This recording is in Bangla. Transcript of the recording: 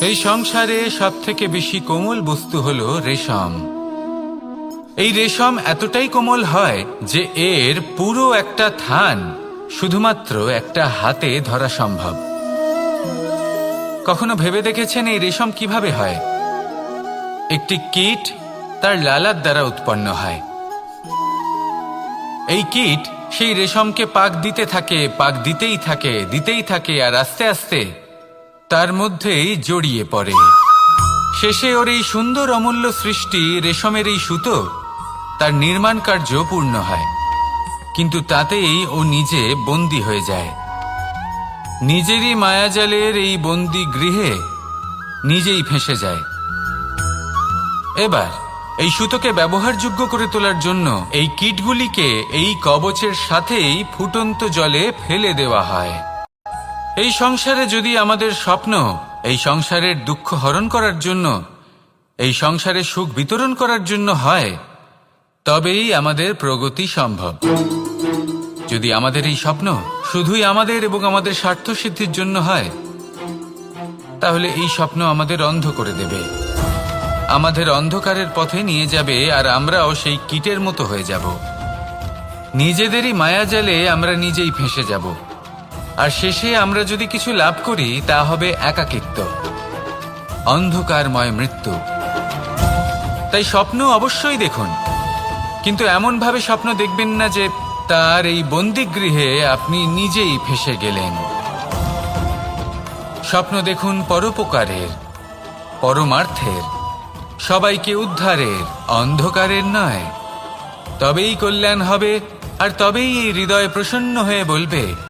এই সংসারে সব থেকে বেশি কোমল বস্তু হল রেশম। এই রেশম এতটাই কোমল হয় যে এর পুরো একটা থান শুধুমাত্র একটা হাতে ধরা সম্ভব। কখনো ভেবে দেখেছেন এই রেশম কীভাবে হয়? একটি কীট তার লালার দ্বারা উৎপন্ন হয়। এই কীট সেই রেশমকে পাক দিতে থাকে, পাক দিতেই থাকে দিতেই থাকে আর আস্তে আস্তে তার মধ্যেই জড়িয়ে পড়ে। শেষে ওর এই সুন্দর অমূল্য সৃষ্টি রেশমের এই সুতো তার নির্মাণ কার্য পূর্ণ হয়। কিন্তু তাতেই ও নিজে বন্দি হয়ে যায়। নিজেরই মায়াজালের এই বন্দি গৃহে নিজেই ফেঁসে যায়। এবার এই সুতোকে ব্যবহারযোগ্য করে তোলার জন্য এই কিটগুলিকে এই কবচের সাথেই ফুটন্ত জলে ফেলে দেওয়া হয়। এই সংসারে যদি আমাদের স্বপ্ন, এই সংসারের দুঃখ হরণ করার জন্য, এই সংসারে সুখ বিতরণ করার জন্য হয়, তবেই আমাদের প্রগতি সম্ভব। যদি আমাদের এই স্বপ্ন শুধুই আমাদের এবং আমাদের স্বার্থ সিদ্ধির জন্য হয়, তাহলে এই স্বপ্ন আমাদের অন্ধ করে দেবে। আমাদের অন্ধকারের পথে নিয়ে যাবে আর আমরাও সেই কীটের মতো হয়ে যাব। নিজেদেরই মায়াজালে আমরা নিজেই ফেঁসে যাব। আর শেষে আমরা যদি কিছু লাভ করি, তা হবে একাকিত্ব, অন্ধকারময় মৃত্যু। তাই স্বপ্ন অবশ্যই দেখুন। কিন্তু এমনভাবে স্বপ্ন দেখবেন না যে তার এই বন্দিগৃহে আপনি নিজেই ফেসে গেলেন। স্বপ্ন দেখুন পরোপকারের, পরমার্থের, সবাইকে উদ্ধারের, অন্ধকারের নয়। তবেই কল্যাণ হবে, আর তবেই এই হৃদয় প্রসন্ন হয়ে বলবে